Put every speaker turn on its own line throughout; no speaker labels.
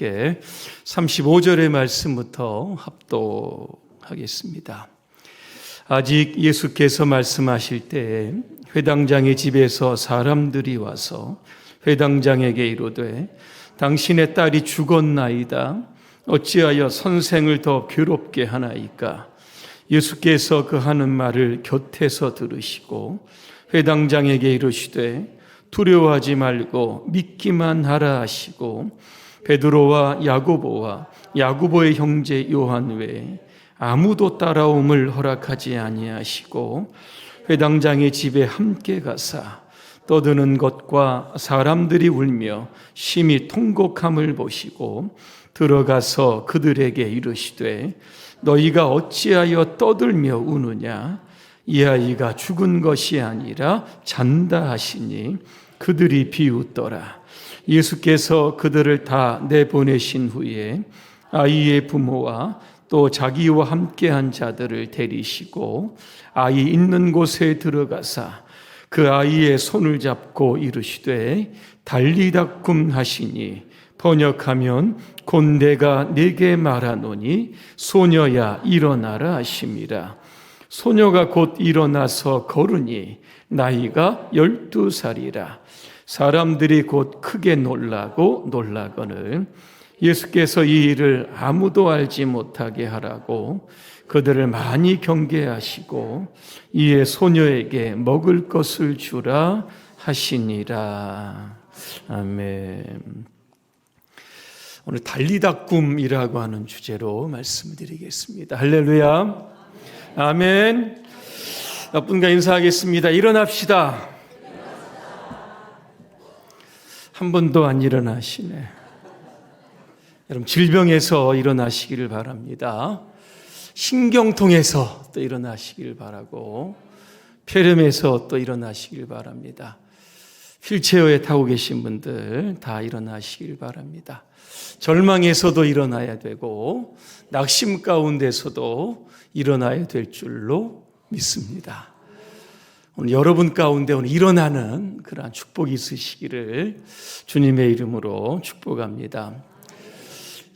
함께 35절의 말씀부터 합독하겠습니다. 아직 예수께서 말씀하실 때에 회당장의 집에서 사람들이 와서 회당장에게 이르되 당신의 딸이 죽었나이다. 어찌하여 선생을 더 괴롭게 하나이까? 예수께서 그 하는 말을 곁에서 들으시고 회당장에게 이르시되 두려워하지 말고 믿기만 하라 하시고 베드로와 야고보와 야고보의 형제 요한 외에 아무도 따라옴을 허락하지 아니하시고 회당장의 집에 함께 가사 떠드는 것과 사람들이 울며 심히 통곡함을 보시고 들어가서 그들에게 이르시되 너희가 어찌하여 떠들며 우느냐? 이 아이가 죽은 것이 아니라 잔다 하시니 그들이 비웃더라. 예수께서 그들을 다 내보내신 후에 아이의 부모와 또 자기와 함께한 자들을 데리시고 아이 있는 곳에 들어가사 그 아이의 손을 잡고 이르시되 달리다꿈 하시니 번역하면 곧 내가 네게 말하노니 소녀야 일어나라 하심이라 소녀가 곧 일어나서 걸으니 나이가 열두 살이라 사람들이 곧 크게 놀라고 놀라거늘 예수께서 이 일을 아무도 알지 못하게 하라고 그들을 많이 경계하시고 이에 소녀에게 먹을 것을 주라 하시니라. 아멘. 오늘 달리다 꿈이라고 하는 주제로 말씀을 드리겠습니다. 할렐루야. 아멘. 분과 인사하겠습니다. 일어납시다. 한 번도 안 일어나시네. 여러분, 질병에서 일어나시기를 바랍니다. 신경통에서 또 일어나시길 바라고, 폐렴에서 또 일어나시길 바랍니다. 휠체어에 타고 계신 분들 다 일어나시길 바랍니다. 절망에서도 일어나야 되고, 낙심 가운데서도 일어나야 될 줄로 믿습니다. 오늘 여러분 가운데 오늘 일어나는 그러한 축복이 있으시기를 주님의 이름으로 축복합니다.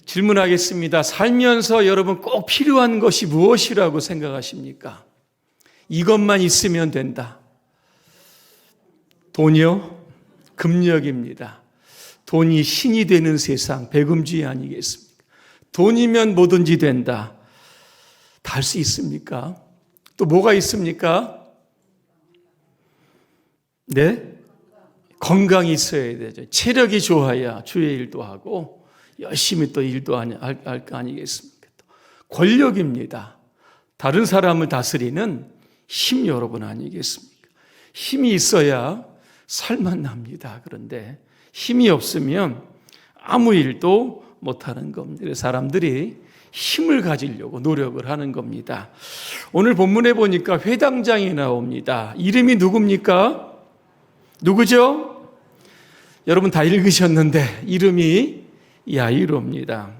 질문하겠습니다. 살면서 여러분 꼭 필요한 것이 무엇이라고 생각하십니까? 이것만 있으면 된다. 돈이요? 금력입니다. 돈이 신이 되는 세상, 배금주의 아니겠습니까? 돈이면 뭐든지 된다. 다 할 수 있습니까? 또 뭐가 있습니까? 네? 건강이 있어야 되죠. 체력이 좋아야 주의 일도 하고 열심히 또 일도 할 거 아니겠습니까? 권력입니다. 다른 사람을 다스리는 힘 여러분 아니겠습니까? 힘이 있어야 살만 납니다. 그런데 힘이 없으면 아무 일도 못하는 겁니다. 사람들이 힘을 가지려고 노력을 하는 겁니다. 오늘 본문에 보니까 회당장이 나옵니다. 이름이 누굽니까? 누구죠? 여러분 다 읽으셨는데 이름이 야이로입니다.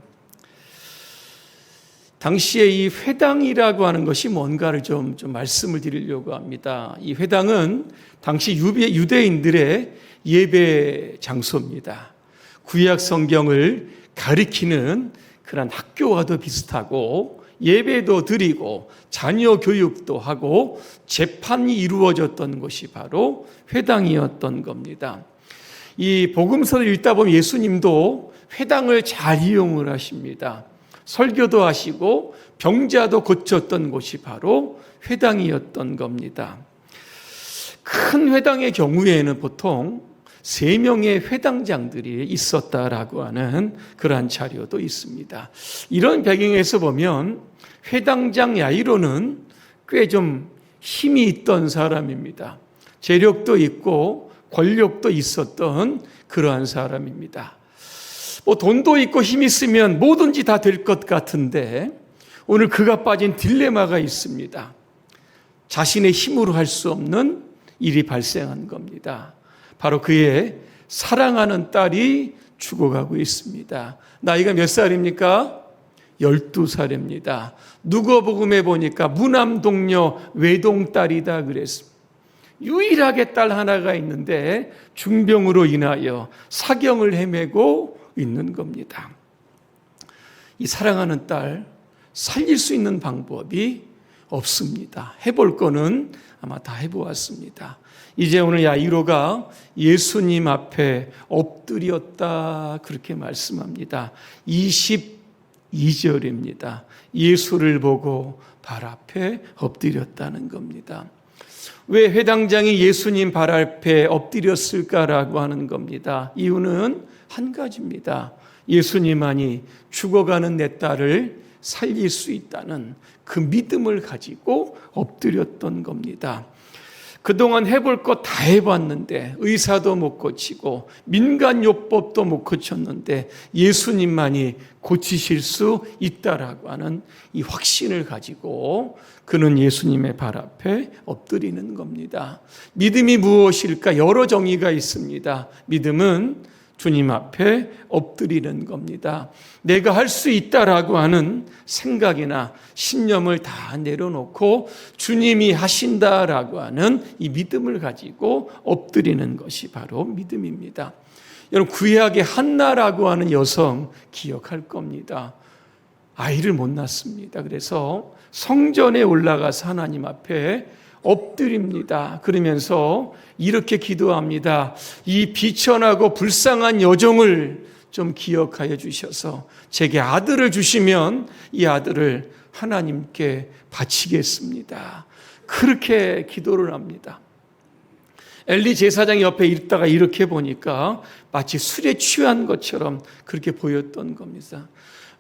당시에 이 회당이라고 하는 것이 뭔가를 좀, 좀 말씀을 드리려고 합니다. 이 회당은 당시 유대 인들의 예배 장소입니다. 구약 성경을 가리키는 그런 학교와도 비슷하고 예배도 드리고 자녀 교육도 하고 재판이 이루어졌던 곳이 바로 회당이었던 겁니다. 이 복음서를 읽다 보면 예수님도 회당을 잘 이용을 하십니다. 설교도 하시고 병자도 고쳤던 곳이 바로 회당이었던 겁니다. 큰 회당의 경우에는 보통 세 명의 회당장들이 있었다라고 하는 그러한 자료도 있습니다. 이런 배경에서 보면 회당장 야이로는 꽤 좀 힘이 있던 사람입니다. 재력도 있고 권력도 있었던 그러한 사람입니다. 뭐 돈도 있고 힘 있으면 뭐든지 다 될 것 같은데 오늘 그가 빠진 딜레마가 있습니다. 자신의 힘으로 할 수 없는 일이 발생한 겁니다. 바로 그의 사랑하는 딸이 죽어가고 있습니다. 나이가 몇 살입니까? 12살입니다. 누가복음에 보니까 무남 동료 외동딸이다 그랬습니다. 유일하게 딸 하나가 있는데 중병으로 인하여 사경을 헤매고 있는 겁니다. 이 사랑하는 딸 살릴 수 있는 방법이 없습니다. 해볼 거는 아마 다 해보았습니다. 이제 오늘 야이로가 예수님 앞에 엎드렸다 그렇게 말씀합니다. 22절입니다. 예수를 보고 발 앞에 엎드렸다는 겁니다. 왜 회당장이 예수님 발 앞에 엎드렸을까라고 하는 겁니다. 이유는 한 가지입니다. 예수님만이 죽어가는 내 딸을 살릴 수 있다는 그 믿음을 가지고 엎드렸던 겁니다. 그동안 해볼 거다 해봤는데 의사도 못 고치고 민간요법도 못 고쳤는데 예수님만이 고치실 수 있다라고 하는 이 확신을 가지고 그는 예수님의 발 앞에 엎드리는 겁니다. 믿음이 무엇일까? 여러 정의가 있습니다. 믿음은 주님 앞에 엎드리는 겁니다. 내가 할 수 있다라고 하는 생각이나 신념을 다 내려놓고 주님이 하신다라고 하는 이 믿음을 가지고 엎드리는 것이 바로 믿음입니다. 여러분 구약의 한나라고 하는 여성 기억할 겁니다. 아이를 못 낳습니다. 그래서 성전에 올라가서 하나님 앞에 엎드립니다. 그러면서 이렇게 기도합니다. 이 비천하고 불쌍한 여종을 좀 기억하여 주셔서 제게 아들을 주시면 이 아들을 하나님께 바치겠습니다. 그렇게 기도를 합니다. 엘리 제사장 옆에 있다가 이렇게 보니까 마치 술에 취한 것처럼 그렇게 보였던 겁니다.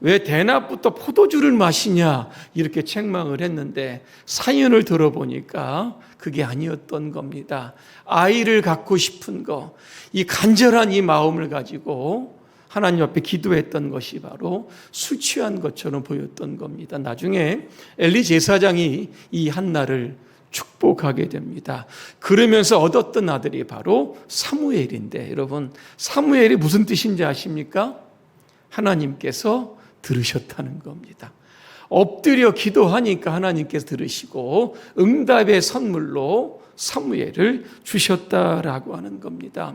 왜 대낮부터 포도주를 마시냐 이렇게 책망을 했는데 사연을 들어보니까 그게 아니었던 겁니다. 아이를 갖고 싶은 거, 이 간절한 이 마음을 가지고 하나님 앞에 기도했던 것이 바로 술 취한 것처럼 보였던 겁니다. 나중에 엘리 제사장이 이 한나를 축복하게 됩니다. 그러면서 얻었던 아들이 바로 사무엘인데 여러분 사무엘이 무슨 뜻인지 아십니까? 하나님께서 들으셨다는 겁니다. 엎드려 기도하니까 하나님께서 들으시고 응답의 선물로 사무엘을 주셨다라고 하는 겁니다.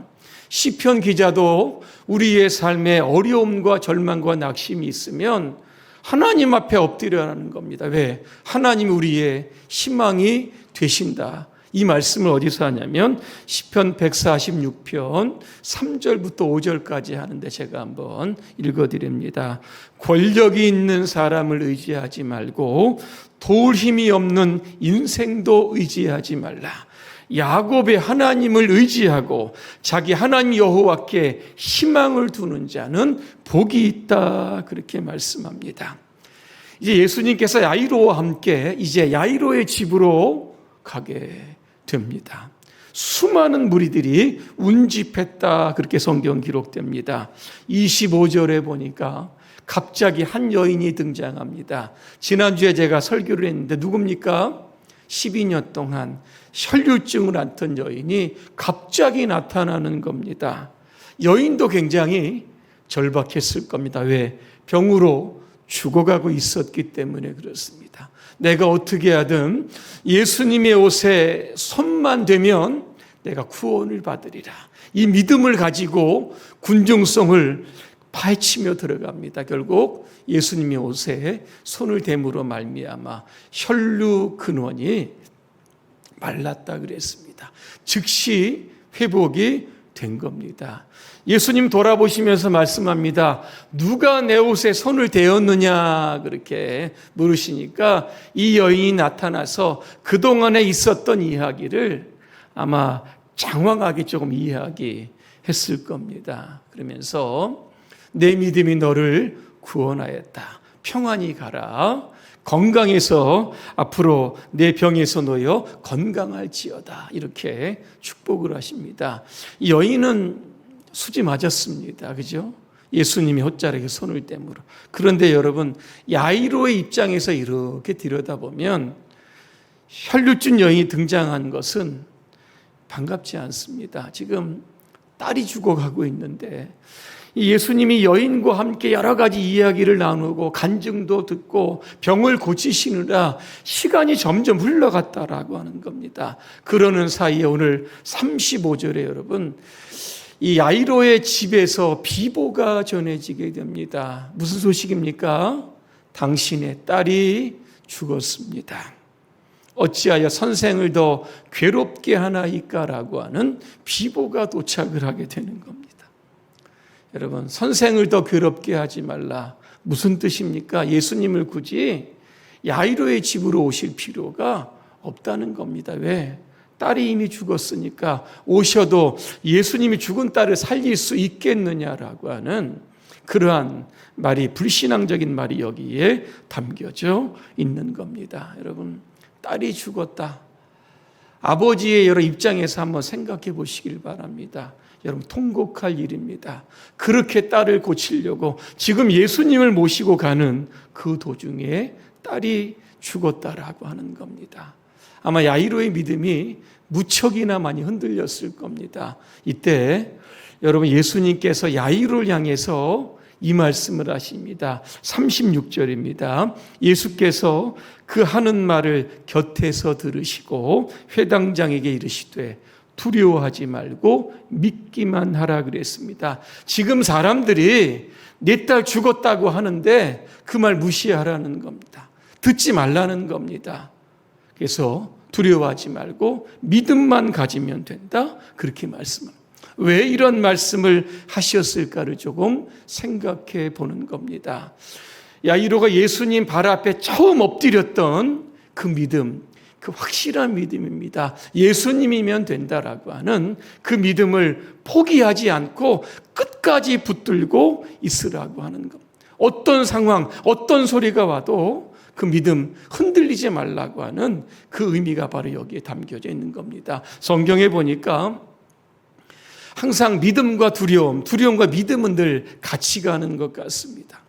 시편 기자도 우리의 삶에 어려움과 절망과 낙심이 있으면 하나님 앞에 엎드려라는 겁니다. 왜? 하나님 우리의 희망이 되신다. 이 말씀을 어디서 하냐면 시편 146편 3절부터 5절까지 하는데 제가 한번 읽어 드립니다. 권력이 있는 사람을 의지하지 말고 도울 힘이 없는 인생도 의지하지 말라. 야곱의 하나님을 의지하고 자기 하나님 여호와께 희망을 두는 자는 복이 있다 그렇게 말씀합니다. 이제 예수님께서 야이로와 함께 이제 야이로의 집으로 가게 됩니다. 수많은 무리들이 운집했다 그렇게 성경 기록됩니다. 25절에 보니까 갑자기 한 여인이 등장합니다. 지난주에 제가 설교를 했는데 누굽니까? 12년 동안 혈류증을 앓던 여인이 갑자기 나타나는 겁니다. 여인도 굉장히 절박했을 겁니다. 왜? 병으로 죽어가고 있었기 때문에 그렇습니다. 내가 어떻게 하든 예수님의 옷에 손만 대면 내가 구원을 받으리라. 이 믿음을 가지고 군중성을 파헤치며 들어갑니다. 결국 예수님의 옷에 손을 대므로 말미암아 혈류 근원이 말랐다 그랬습니다. 즉시 회복이 된 겁니다. 예수님 돌아보시면서 말씀합니다. 누가 내 옷에 손을 대었느냐 그렇게 물으시니까 이 여인이 나타나서 그동안에 있었던 이야기를 아마 장황하게 조금 이야기했을 겁니다. 그러면서 내 믿음이 너를 구원하였다. 평안히 가라. 건강해서 앞으로 내 병에서 놓여 건강할지어다. 이렇게 축복을 하십니다. 이 여인은 수지 맞았습니다. 그죠? 예수님이 헛자락에 손을 떼므로. 그런데 여러분, 야이로의 입장에서 이렇게 들여다보면 혈류증 여인이 등장한 것은 반갑지 않습니다. 지금 딸이 죽어가고 있는데 예수님이 여인과 함께 여러 가지 이야기를 나누고 간증도 듣고 병을 고치시느라 시간이 점점 흘러갔다라고 하는 겁니다. 그러는 사이에 오늘 35절에 여러분 이 야이로의 집에서 비보가 전해지게 됩니다. 무슨 소식입니까? 당신의 딸이 죽었습니다. 어찌하여 선생을 더 괴롭게 하나이까라고 하는 비보가 도착을 하게 되는 겁니다. 여러분, 선생을 더 괴롭게 하지 말라. 무슨 뜻입니까? 예수님을 굳이 야이로의 집으로 오실 필요가 없다는 겁니다. 왜? 딸이 이미 죽었으니까 오셔도 예수님이 죽은 딸을 살릴 수 있겠느냐라고 하는 그러한 말이 불신앙적인 말이 여기에 담겨져 있는 겁니다. 여러분, 딸이 죽었다. 아버지의 여러 입장에서 한번 생각해 보시길 바랍니다. 여러분, 통곡할 일입니다. 그렇게 딸을 고치려고 지금 예수님을 모시고 가는 그 도중에 딸이 죽었다라고 하는 겁니다. 아마 야이로의 믿음이 무척이나 많이 흔들렸을 겁니다. 이때 여러분 예수님께서 야이로를 향해서 이 말씀을 하십니다. 36절입니다. 예수께서 그 하는 말을 곁에서 들으시고 회당장에게 이르시되 두려워하지 말고 믿기만 하라 그랬습니다. 지금 사람들이 내 딸 죽었다고 하는데 그 말 무시하라는 겁니다. 듣지 말라는 겁니다. 그래서 두려워하지 말고 믿음만 가지면 된다. 그렇게 말씀합니다. 왜 이런 말씀을 하셨을까를 조금 생각해 보는 겁니다. 야이로가 예수님 발 앞에 처음 엎드렸던 그 믿음, 그 확실한 믿음입니다. 예수님이면 된다라고 하는 그 믿음을 포기하지 않고 끝까지 붙들고 있으라고 하는 것. 어떤 상황, 어떤 소리가 와도 그 믿음 흔들리지 말라고 하는 그 의미가 바로 여기에 담겨져 있는 겁니다. 성경에 보니까 항상 믿음과 두려움, 두려움과 믿음은 늘 같이 가는 것 같습니다.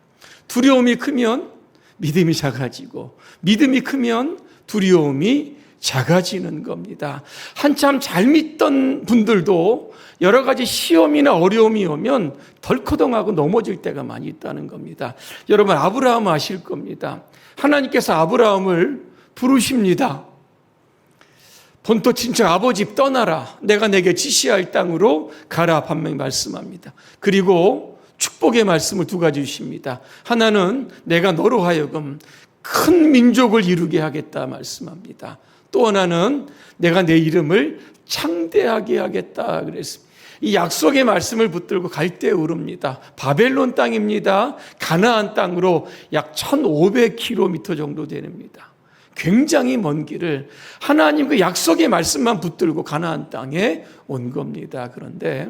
두려움이 크면 믿음이 작아지고, 믿음이 크면 두려움이 작아지는 겁니다. 한참 잘 믿던 분들도 여러 가지 시험이나 어려움이 오면 덜커덩하고 넘어질 때가 많이 있다는 겁니다. 여러분, 아브라함 아실 겁니다. 하나님께서 아브라함을 부르십니다. 본토 친척 아버지 집 떠나라. 내가 내게 지시할 땅으로 가라. 반명히 말씀합니다. 그리고 축복의 말씀을 두 가지 주십니다. 하나는 내가 너로 하여금 큰 민족을 이루게 하겠다 말씀합니다. 또 하나는 내가 내 이름을 창대하게 하겠다 그랬습니다. 이 약속의 말씀을 붙들고 갈대 오릅니다. 바벨론 땅입니다. 가나안 땅으로 약 1500km 정도 됩니다. 굉장히 먼 길을 하나님 그 약속의 말씀만 붙들고 가나안 땅에 온 겁니다. 그런데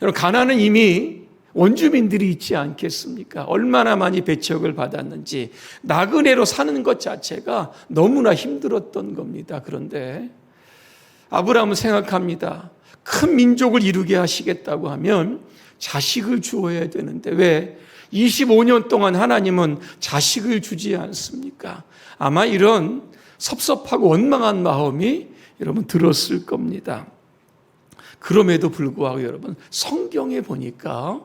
여러분 가나안은 이미 원주민들이 있지 않겠습니까? 얼마나 많이 배척을 받았는지 나그네로 사는 것 자체가 너무나 힘들었던 겁니다. 그런데 아브라함은 생각합니다. 큰 민족을 이루게 하시겠다고 하면 자식을 주어야 되는데 왜 25년 동안 하나님은 자식을 주지 않습니까? 아마 이런 섭섭하고 원망한 마음이 여러분 들었을 겁니다. 그럼에도 불구하고 여러분 성경에 보니까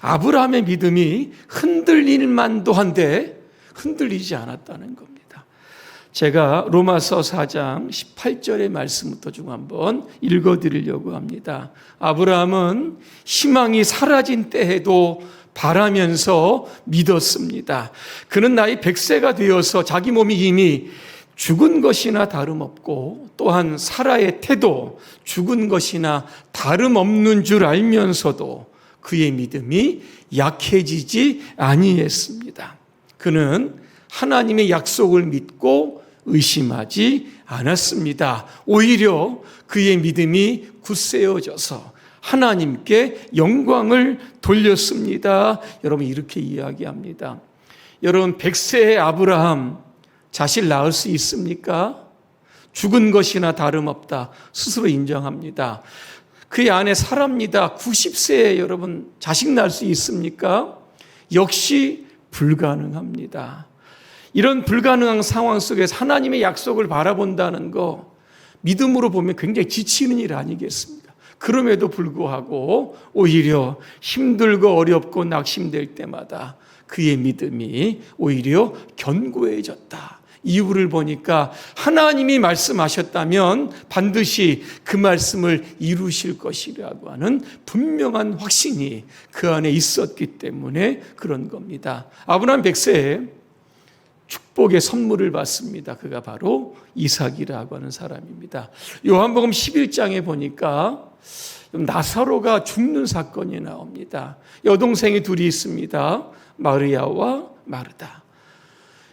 아브라함의 믿음이 흔들릴 만도 한데 흔들리지 않았다는 겁니다. 제가 로마서 4장 18절의 말씀부터 좀 한번 읽어 드리려고 합니다. 아브라함은 희망이 사라진 때에도 바라면서 믿었습니다. 그는 나이 100세가 되어서 자기 몸이 이미 죽은 것이나 다름없고 또한 사라의 태도 죽은 것이나 다름없는 줄 알면서도 그의 믿음이 약해지지 아니했습니다. 그는 하나님의 약속을 믿고 의심하지 않았습니다. 오히려 그의 믿음이 굳세어져서 하나님께 영광을 돌렸습니다. 여러분 이렇게 이야기합니다. 여러분 100세의 아브라함 자식 낳을 수 있습니까? 죽은 것이나 다름없다. 스스로 인정합니다. 그의 아내 사랍니다. 90세에 여러분 자식 낳을 수 있습니까? 역시 불가능합니다. 이런 불가능한 상황 속에서 하나님의 약속을 바라본다는 거 믿음으로 보면 굉장히 지치는 일 아니겠습니까? 그럼에도 불구하고 오히려 힘들고 어렵고 낙심될 때마다 그의 믿음이 오히려 견고해졌다. 이유를 보니까 하나님이 말씀하셨다면 반드시 그 말씀을 이루실 것이라고 하는 분명한 확신이 그 안에 있었기 때문에 그런 겁니다. 아브라함 백세에 축복의 선물을 받습니다. 그가 바로 이삭이라고 하는 사람입니다. 요한복음 11장에 보니까 나사로가 죽는 사건이 나옵니다. 여동생이 둘이 있습니다. 마르야와 마르다.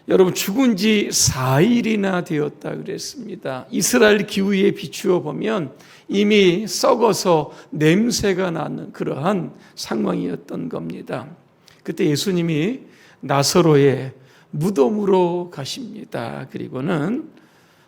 여러분 죽은 지 4일이나 되었다 그랬습니다. 이스라엘 기후에 비추어 보면 이미 썩어서 냄새가 나는 그러한 상황이었던 겁니다. 그때 예수님이 나사로의 무덤으로 가십니다. 그리고는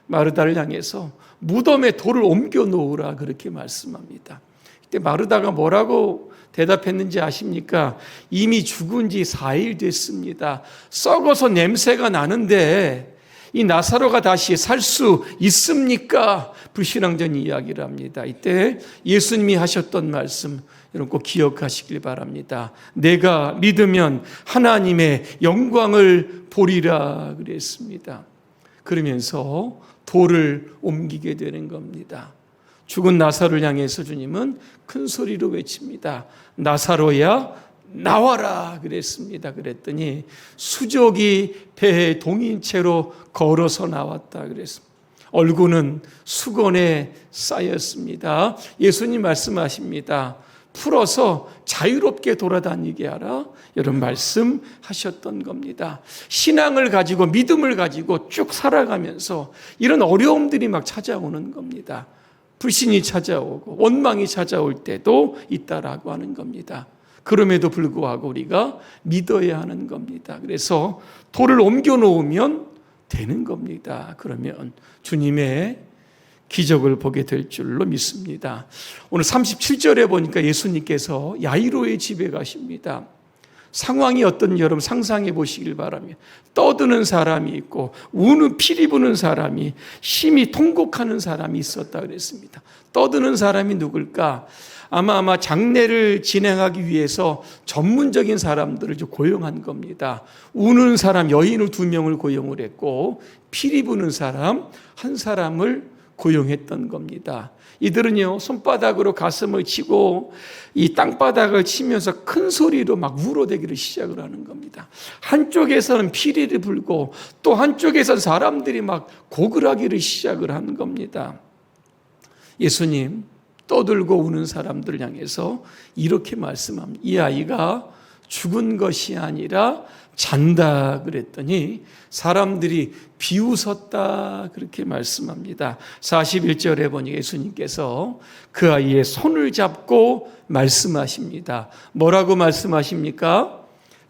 마르다를 향해서 무덤에 돌을 옮겨 놓으라 그렇게 말씀합니다. 그때 마르다가 뭐라고 대답했는지 아십니까? 이미 죽은 지 4일 됐습니다. 썩어서 냄새가 나는데 이 나사로가 다시 살 수 있습니까? 불신앙전 이야기를 합니다. 이때 예수님이 하셨던 말씀 여러분 꼭 기억하시길 바랍니다. 내가 믿으면 하나님의 영광을 보리라 그랬습니다. 그러면서 돌을 옮기게 되는 겁니다. 죽은 나사로를 향해서 주님은 큰 소리로 외칩니다. 나사로야 나와라 그랬습니다. 그랬더니 수족이 배에 동인 채로 걸어서 나왔다 그랬습니다. 얼굴은 수건에 쌓였습니다. 예수님 말씀하십니다. 풀어서 자유롭게 돌아다니게 하라. 이런 말씀 하셨던 겁니다. 신앙을 가지고 믿음을 가지고 쭉 살아가면서 이런 어려움들이 막 찾아오는 겁니다. 불신이 찾아오고 원망이 찾아올 때도 있다라고 하는 겁니다. 그럼에도 불구하고 우리가 믿어야 하는 겁니다. 그래서 돌을 옮겨 놓으면 되는 겁니다. 그러면 주님의 기적을 보게 될 줄로 믿습니다. 오늘 37절에 보니까 예수님께서 야이로의 집에 가십니다. 상황이 어떤지 여러분 상상해 보시길 바랍니다. 떠드는 사람이 있고 우는 피리 부는 사람이 심히 통곡하는 사람이 있었다 그랬습니다. 떠드는 사람이 누굴까? 아마 아마 장례를 진행하기 위해서 전문적인 사람들을 고용한 겁니다. 우는 사람 여인을 두 명을 고용을 했고 피리 부는 사람 한 사람을 고용했던 겁니다. 이들은요, 손바닥으로 가슴을 치고 이 땅바닥을 치면서 큰 소리로 막 울어대기를 시작을 하는 겁니다. 한쪽에서는 피리를 불고 또 한쪽에서 사람들이 막 고글하기를 시작을 하는 겁니다. 예수님, 떠들고 우는 사람들을 향해서 이렇게 말씀합니다. 이 아이가 죽은 것이 아니라 잔다 그랬더니 사람들이 비웃었다 그렇게 말씀합니다. 41절에 보니 예수님께서 그 아이의 손을 잡고 말씀하십니다. 뭐라고 말씀하십니까?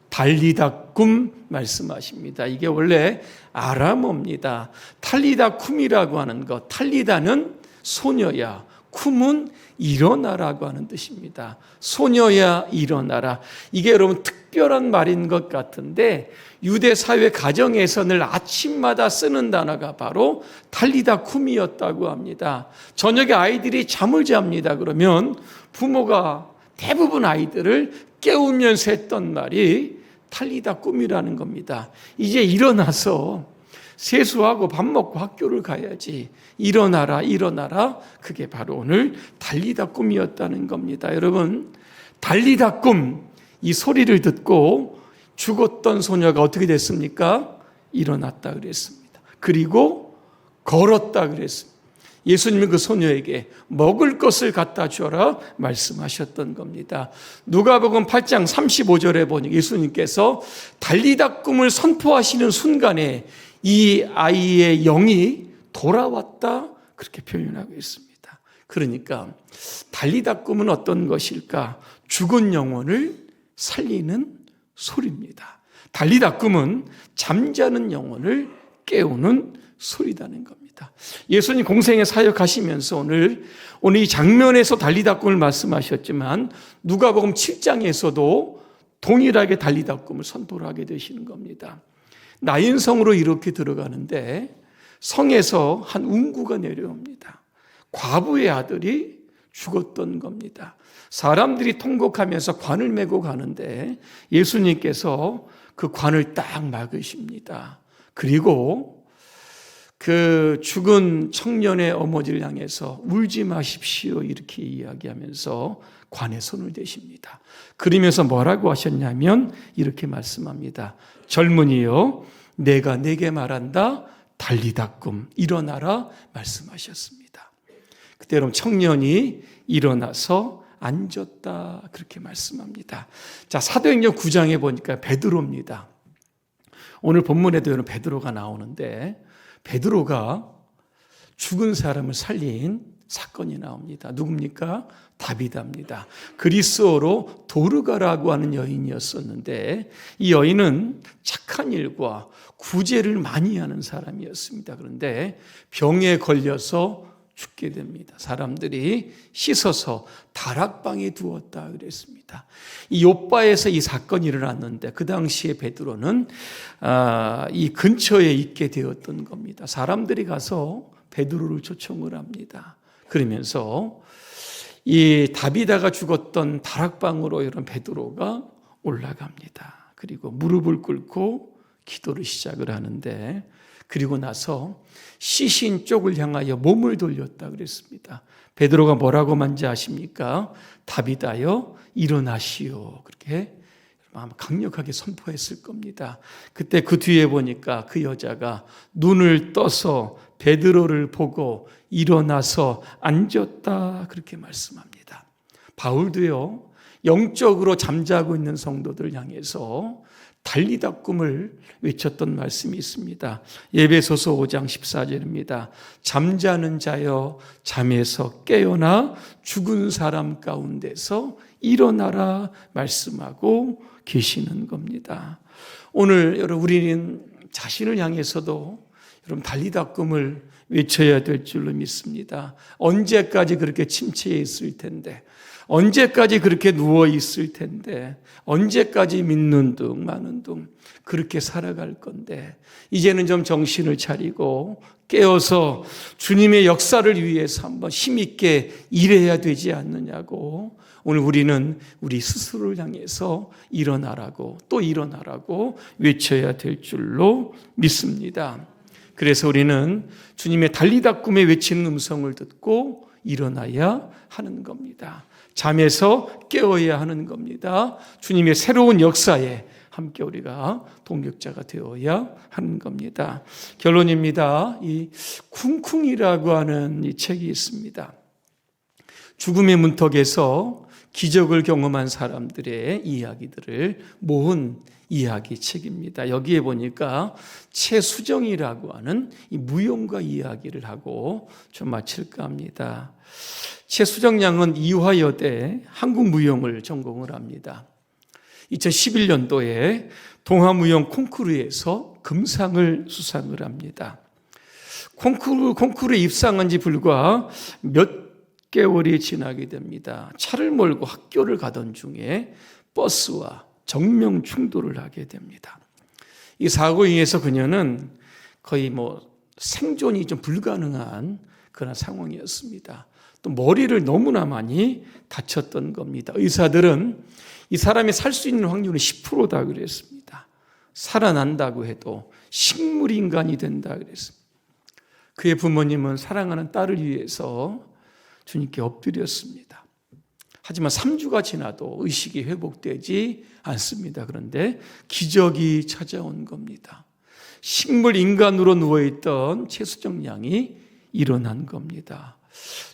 달리다꿈 말씀하십니다. 이게 원래 아람어입니다. 탈리다쿰이라고 하는 것. 탈리다는 소녀야. 쿰은 일어나라고 하는 뜻입니다. 소녀야 일어나라. 이게 여러분 특별한 말인 것 같은데 유대 사회 가정에서는 아침마다 쓰는 단어가 바로 탈리다 쿰이었다고 합니다. 저녁에 아이들이 잠을 잡니다. 그러면 부모가 대부분 아이들을 깨우면서 했던 말이 탈리다 꿈이라는 겁니다. 이제 일어나서 세수하고 밥 먹고 학교를 가야지. 일어나라, 일어나라. 그게 바로 오늘 달리다 꿈이었다는 겁니다. 여러분, 달리다 꿈, 이 소리를 듣고 죽었던 소녀가 어떻게 됐습니까? 일어났다 그랬습니다. 그리고 걸었다 그랬습니다. 예수님은 그 소녀에게 먹을 것을 갖다 주어라 말씀하셨던 겁니다. 누가복음 8장 35절에 보니 예수님께서 달리다 꿈을 선포하시는 순간에 이 아이의 영이 돌아왔다 그렇게 표현하고 있습니다. 그러니까 달리다 꿈은 어떤 것일까? 죽은 영혼을 살리는 소리입니다. 달리다 꿈은 잠자는 영혼을 깨우는 소리다는 겁니다. 예수님 공생에 사역하시면서 오늘 오늘 이 장면에서 달리다 꿈을 말씀하셨지만 누가복음 7장에서도 동일하게 달리다 꿈을 선포를 하게 되시는 겁니다. 나인성으로 이렇게 들어가는데 성에서 한 운구가 내려옵니다. 과부의 아들이 죽었던 겁니다. 사람들이 통곡하면서 관을 메고 가는데 예수님께서 그 관을 딱 막으십니다. 그리고 그 죽은 청년의 어머니를 향해서 울지 마십시오 이렇게 이야기하면서 관에 손을 대십니다. 그러면서 뭐라고 하셨냐면 이렇게 말씀합니다. 젊은이여 내가 내게 말한다 달리다 꿈 일어나라 말씀하셨습니다. 그때 여러분 청년이 일어나서 앉았다 그렇게 말씀합니다. 자 사도행전 9장에 보니까 베드로입니다. 오늘 본문에도 여러분 베드로가 나오는데 베드로가 죽은 사람을 살린 사건이 나옵니다. 누굽니까? 다비다입니다. 그리스어로 도르가라고 하는 여인이었었는데 이 여인은 착한 일과 구제를 많이 하는 사람이었습니다. 그런데 병에 걸려서 죽게 됩니다. 사람들이 씻어서 다락방에 두었다 그랬습니다. 이 요바에서 이 사건이 일어났는데 그 당시에 베드로는 아, 이 근처에 있게 되었던 겁니다. 사람들이 가서 베드로를 초청을 합니다. 그러면서 이 다비다가 죽었던 다락방으로 이런 베드로가 올라갑니다. 그리고 무릎을 꿇고 기도를 시작을 하는데 그리고 나서 시신 쪽을 향하여 몸을 돌렸다 그랬습니다. 베드로가 뭐라고 만지 아십니까? 다비다여 일어나시오. 그렇게 아마 강력하게 선포했을 겁니다. 그때 그 뒤에 보니까 그 여자가 눈을 떠서 베드로를 보고 일어나서 앉았다. 그렇게 말씀합니다. 바울도요, 영적으로 잠자고 있는 성도들 향해서 달리다 꿈을 외쳤던 말씀이 있습니다. 예배소서 5장 14절입니다. 잠자는 자여 잠에서 깨어나 죽은 사람 가운데서 일어나라 말씀하고 계시는 겁니다. 오늘 여러분 우리는 자신을 향해서도 여러분 달리다 꿈을 외쳐야 될 줄로 믿습니다. 언제까지 그렇게 침체해 있을 텐데 언제까지 그렇게 누워 있을 텐데, 언제까지 믿는 둥, 많은 둥, 그렇게 살아갈 건데, 이제는 좀 정신을 차리고 깨어서 주님의 역사를 위해서 한번 힘있게 일해야 되지 않느냐고, 오늘 우리는 우리 스스로를 향해서 일어나라고, 또 일어나라고 외쳐야 될 줄로 믿습니다. 그래서 우리는 주님의 달리다 꿈에 외치는 음성을 듣고 일어나야 하는 겁니다. 잠에서 깨어야 하는 겁니다. 주님의 새로운 역사에 함께 우리가 동력자가 되어야 하는 겁니다. 결론입니다. 이 쿵쿵이라고 하는 이 책이 있습니다. 죽음의 문턱에서 기적을 경험한 사람들의 이야기들을 모은 이야기 책입니다. 여기에 보니까 최수정이라고 하는 이 무용가 이야기를 하고 좀 마칠까 합니다. 최수정 양은 이화여대 한국무용을 전공을 합니다. 2011년도에 동화무용 콩쿠르에서 금상을 수상을 합니다. 콩쿠르, 콩쿠르에 입상한 지 불과 몇 개월이 지나게 됩니다. 차를 몰고 학교를 가던 중에 버스와 정명 충돌을 하게 됩니다. 이 사고에 의해서 그녀는 거의 뭐 생존이 좀 불가능한 그런 상황이었습니다. 또 머리를 너무나 많이 다쳤던 겁니다. 의사들은 이 사람이 살 수 있는 확률은 10%다 그랬습니다. 살아난다고 해도 식물 인간이 된다 그랬습니다. 그의 부모님은 사랑하는 딸을 위해서 주님께 엎드렸습니다. 하지만 3주가 지나도 의식이 회복되지 않습니다. 그런데 기적이 찾아온 겁니다. 식물 인간으로 누워있던 최수정 양이 일어난 겁니다.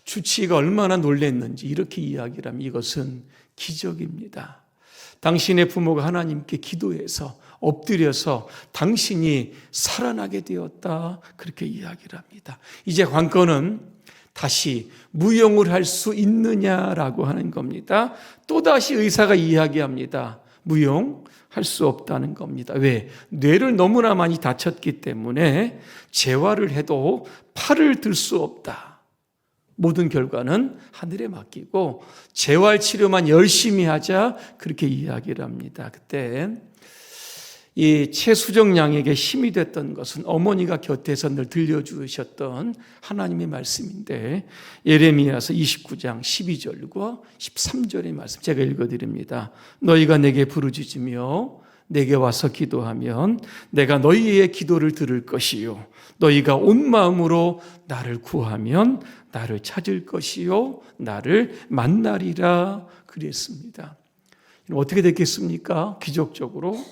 주치의가 얼마나 놀랬는지 이렇게 이야기를 하면 이것은 기적입니다. 당신의 부모가 하나님께 기도해서 엎드려서 당신이 살아나게 되었다. 그렇게 이야기를 합니다. 이제 관건은 다시 무용을 할 수 있느냐라고 하는 겁니다. 또다시 의사가 이야기합니다. 무용 할 수 없다는 겁니다. 왜? 뇌를 너무나 많이 다쳤기 때문에 재활을 해도 팔을 들 수 없다. 모든 결과는 하늘에 맡기고 재활 치료만 열심히 하자 그렇게 이야기를 합니다. 그때 이 최수정 양에게 힘이 됐던 것은 어머니가 곁에서 늘 들려주셨던 하나님의 말씀인데 예레미야서 29장 12절과 13절의 말씀 제가 읽어드립니다. 너희가 내게 부르짖으며 내게 와서 기도하면 내가 너희의 기도를 들을 것이요. 너희가 온 마음으로 나를 구하면 나를 찾을 것이요. 나를 만나리라 그랬습니다. 어떻게 됐겠습니까? 기적적으로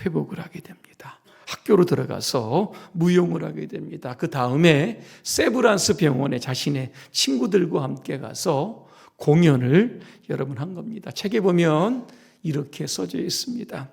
회복을 하게 됩니다. 학교로 들어가서 무용을 하게 됩니다. 그 다음에 세브란스 병원에 자신의 친구들과 함께 가서 공연을 여러분 한 겁니다. 책에 보면 이렇게 써져 있습니다.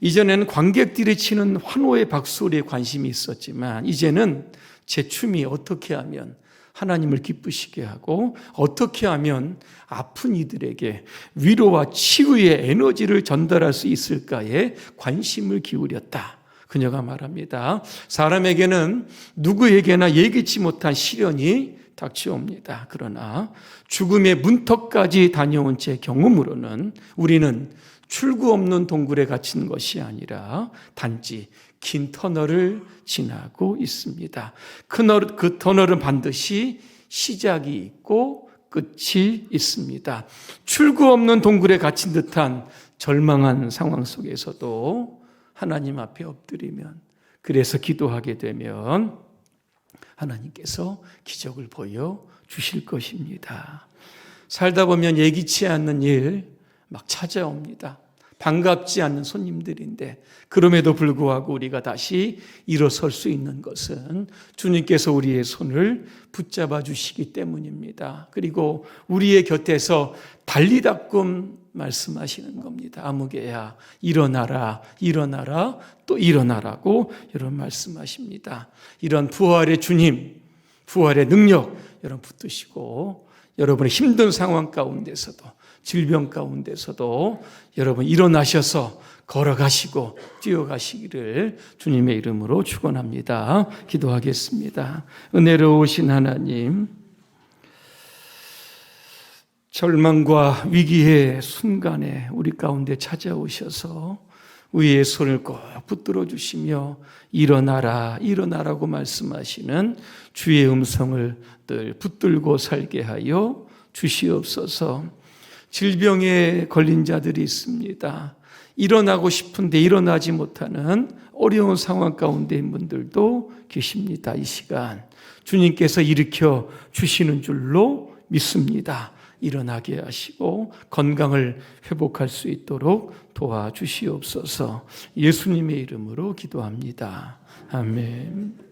이전에는 관객들이 치는 환호의 박수리에 관심이 있었지만 이제는 제 춤이 어떻게 하면 하나님을 기쁘시게 하고 어떻게 하면 아픈 이들에게 위로와 치유의 에너지를 전달할 수 있을까에 관심을 기울였다. 그녀가 말합니다. 사람에게는 누구에게나 예기치 못한 시련이 닥쳐옵니다. 그러나 죽음의 문턱까지 다녀온 제 경험으로는 우리는 출구 없는 동굴에 갇힌 것이 아니라 단지 긴 터널을 지나고 있습니다. 그, 너, 그 터널은 반드시 시작이 있고 끝이 있습니다. 출구 없는 동굴에 갇힌 듯한 절망한 상황 속에서도 하나님 앞에 엎드리면 그래서 기도하게 되면 하나님께서 기적을 보여 주실 것입니다. 살다 보면 예기치 않는 일 막 찾아옵니다. 반갑지 않는 손님들인데 그럼에도 불구하고 우리가 다시 일어설 수 있는 것은 주님께서 우리의 손을 붙잡아 주시기 때문입니다. 그리고 우리의 곁에서 달리다끔 말씀하시는 겁니다. 아무개야 일어나라 일어나라 또 일어나라고 여러분 말씀하십니다. 이런 부활의 주님 부활의 능력 여러분 붙드시고 여러분의 힘든 상황 가운데서도 질병 가운데서도 여러분 일어나셔서 걸어가시고 뛰어가시기를 주님의 이름으로 축원합니다. 기도하겠습니다. 은혜로우신 하나님 절망과 위기의 순간에 우리 가운데 찾아오셔서 우리의 손을 꼭 붙들어 주시며 일어나라 일어나라고 말씀하시는 주의 음성을 늘 붙들고 살게 하여 주시옵소서. 질병에 걸린 자들이 있습니다. 일어나고 싶은데 일어나지 못하는 어려운 상황 가운데인 분들도 계십니다. 이 시간 주님께서 일으켜 주시는 줄로 믿습니다. 일어나게 하시고 건강을 회복할 수 있도록 도와주시옵소서 예수님의 이름으로 기도합니다. 아멘.